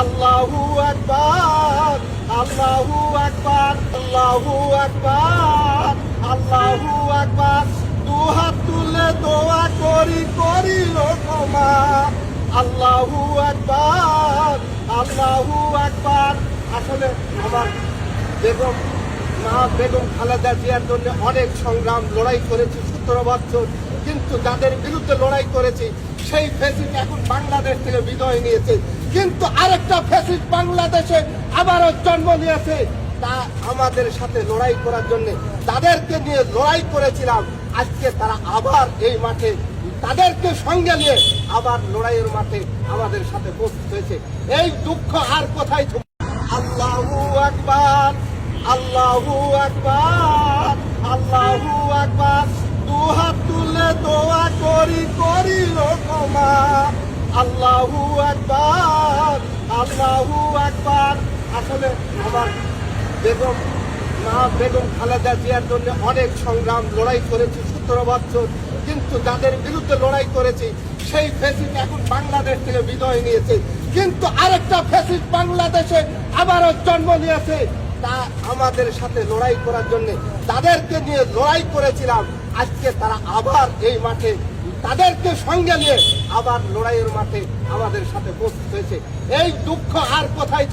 আল্লাহু আকবার আল্লাহু আকবার আল্লাহু আকবার আল্লাহু আকবার। দু হাত তুলে দোয়া করি করিল ক্ষমা। আল্লাহু আকবার আল্লাহু আকবার। আসলে আমার বেগম, মা বেগম খালেদা জিয়ার জন্য অনেক সংগ্রাম, লড়াই করেছি সতেরো বছর। যাদের বিরুদ্ধে লড়াই করেছি, সেই ফেসিস এখন বাংলাদেশ থেকে বিজয় নিয়েছে। কিন্তু আরেকটা ফেসিস বাংলাদেশে আবারও জন্ম নিয়েছে। তা আমাদের সাথে লড়াই করার জন্য তাদেরকে নিয়ে লড়াই করেছিলাম। আজকে তারা আবার এই মাঠে তাদেরকে সঙ্গে নিয়ে আবার লড়াইয়ের মাঠে আমাদের সাথে উপস্থিত হয়েছে। এই দুঃখ আর কোথায়? আল্লাহু আকবার আল্লাহু আকবার আল্লাহু আকবার দু হাত তুলে দোয়া করি ক্ষমা আল্লাহু আকবার আল্লাহু আকবার। আসলে আমার বেগম, মা বেগম খালেদা জিয়ার জন্য অনেক সংগ্রাম, লড়াই করেছি সতেরো বছর। কিন্তু যাদের বিরুদ্ধে লড়াই করেছি, সেই ফেসিস এখন বাংলাদেশ থেকে বিজয় নিয়েছে। কিন্তু আরেকটা ফেসিস বাংলাদেশে আবারও জন্ম নিয়েছে। তা আমাদের সাথে লড়াই করার জন্য তাদেরকে নিয়ে লড়াই করেছিলাম। আজকে তারা আবার এই মাঠে তাদেরকে সঙ্গে নিয়ে আবার লড়াইয়ের মাঠে আমাদের সাথে প্রস্তুত হয়েছে। এই দুঃখ আর কোথায়